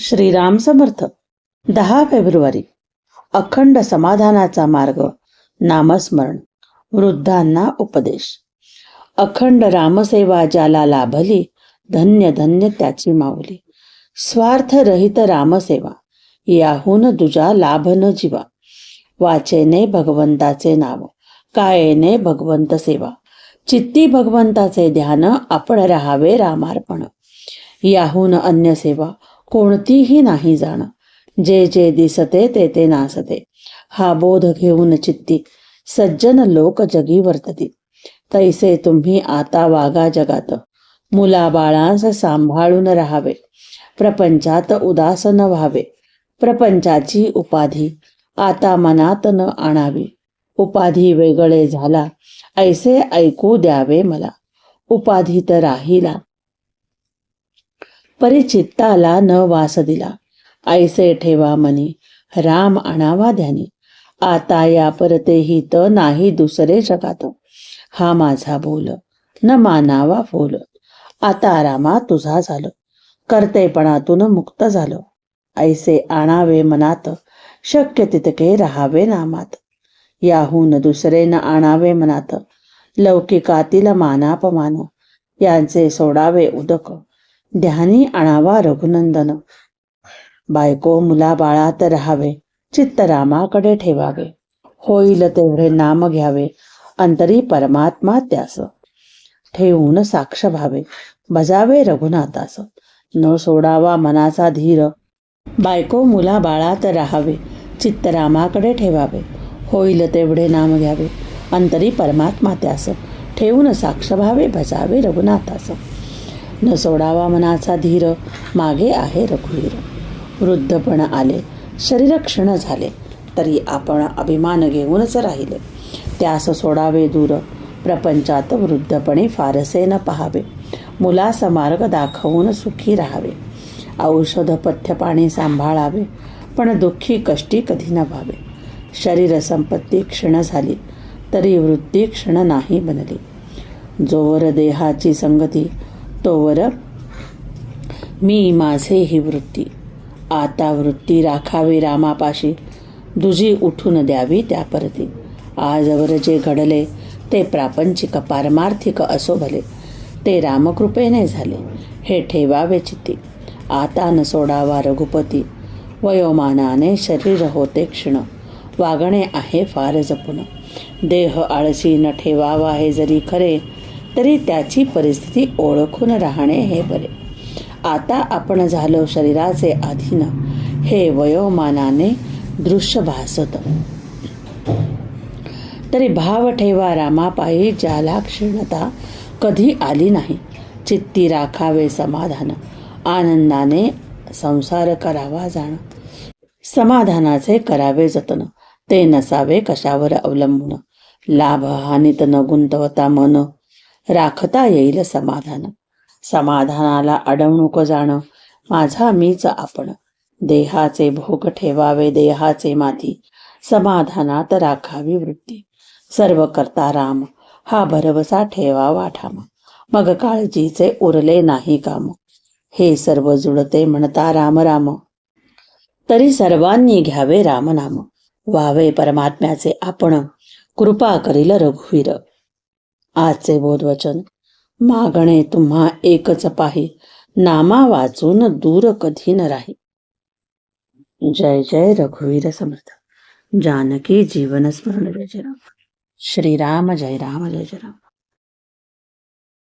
श्रीराम समर्थ. दहा फेब्रुवारी. अखंड समाधानाचा मार्ग नामस्मरण वृद्धांना उपदेश. अखंड रामसेवा ज्याला लाभली धन्य धन्य त्याची माऊली. स्वार्थ रहित रामसेवा याहून दुजा लाभ न जीवा. वाचेने भगवंताचे नाव कायेने भगवंत सेवा. चित्ती भगवंताचे ध्यान आपण राहावे रामार्पण. याहून अन्य सेवा कोणतीही नाही जाण. जे जे दिसते ते ते नासते. हा बोध घेऊन चित्ती. सज्जन लोक जगी वर्तती. तैसे तुम्ही आता वागा जगात. मुला बाळांस सांभाळून राहावे. प्रपंचात उदास न व्हावे. प्रपंचाची उपाधी आता मनात न आणावी. उपाधी वेगळे झाला. ऐसे ऐकू द्यावे मला. उपाधी तर राहिला. परिचित्ताला न वास दिला. ऐसे ठेवा मनी राम आणावा ध्यानी. आता या परतेही त नाही दुसरे जगात. हा माझा बोल न मानावा फोल. आता रामा तुझा झालं. कर्तेपणातून मुक्त झालं. ऐसे आणावे मनात शक्य तितके राहावे नामात. याहून दुसरे न आणावे मनात. लौकिकातील मानापमान यांचे सोडावे उदक. ध्यानी आणावा रघुनंदन. बायको मुला बाळात राहावे चित्त रामाकडे ठेवावे. होईल तेवढे नाम घ्यावे अंतरी परमात्मा त्यास ठेवून साक्ष भावे बजावे रघुनाथास न सोडावा मनाचा धीर. बायको मुला बाळात राहावे चित्त रामाकडे ठेवावे. होईल तेवढे नाम घ्यावे अंतरी परमात्मा त्यास ठेवून साक्ष भावे भजावे रघुनाथास न सोडावा मनाचा धीर मागे आहे रघुवीर. वृद्धपण आले शरीर क्षण झाले तरी आपण अभिमान घेऊनच राहिले. त्यास सोडावे दूर प्रपंचात वृद्धपणे फारसे न पहावे मुलास मार्ग दाखवून सुखी राहावे. औषध पथ्य पाणी सांभाळावे पण दुःखी कष्टी कधी न व्हावे. शरीर संपत्ती क्षण झाली तरी वृत्ती क्षण नाही बनली. जोवर देहाची संगती तोवर मी माझे ही वृत्ती आता वृत्ती राखावी रामापाशी. दुजी उठून द्यावी त्या परती. आजवर जे घडले ते प्रापंचिक पारमार्थिक असो भले. ते रामकृपेने झाले हे ठेवावे चित्ती. आता न सोडावा रघुपती. वयोमानाने शरीर होते क्षण. वागणे आहे फार जपून. देह आळशी न ठेवावा हे जरी खरे तरी त्याची परिस्थिती ओळखून राहणे हे बरे. आता आपण झालो शरीराचे अधीन. हे वयोमानाने दृश्य भासत. तरी भाव ठेवा रामापायी ज्याला क्षीणता कधी आली नाही. चित्ती राखावे समाधान. आनंदाने संसार करावा जाण. समाधानाचे करावे जतन. ते नसावे कशावर अवलंबून. लाभ हानीत न गुंतवता मन. राखता येईल समाधान. समाधानाला अडवणूक जाणं माझा मीच आपण. देहाचे भोग ठेवावे देहाचे माती. समाधानात राखावी वृत्ती. सर्व करता राम हा भरवसा ठेवावा ठाम मग काळजीचे उरले नाही काम. हे सर्व जुळते म्हणता राम राम. तरी सर्वांनी घ्यावे रामनाम. व्हावे परमात्म्याचे आपण. कृपा करील रघुवीर. आजचे बोधवचन. मागणे तुम्हा एकच पाही. नामा वाचून दूर कधी न राही. जय जय रघुवीर समर्थ. जानकी जीवन स्मरण जय जय राम. श्रीराम जय राम जय जय राम.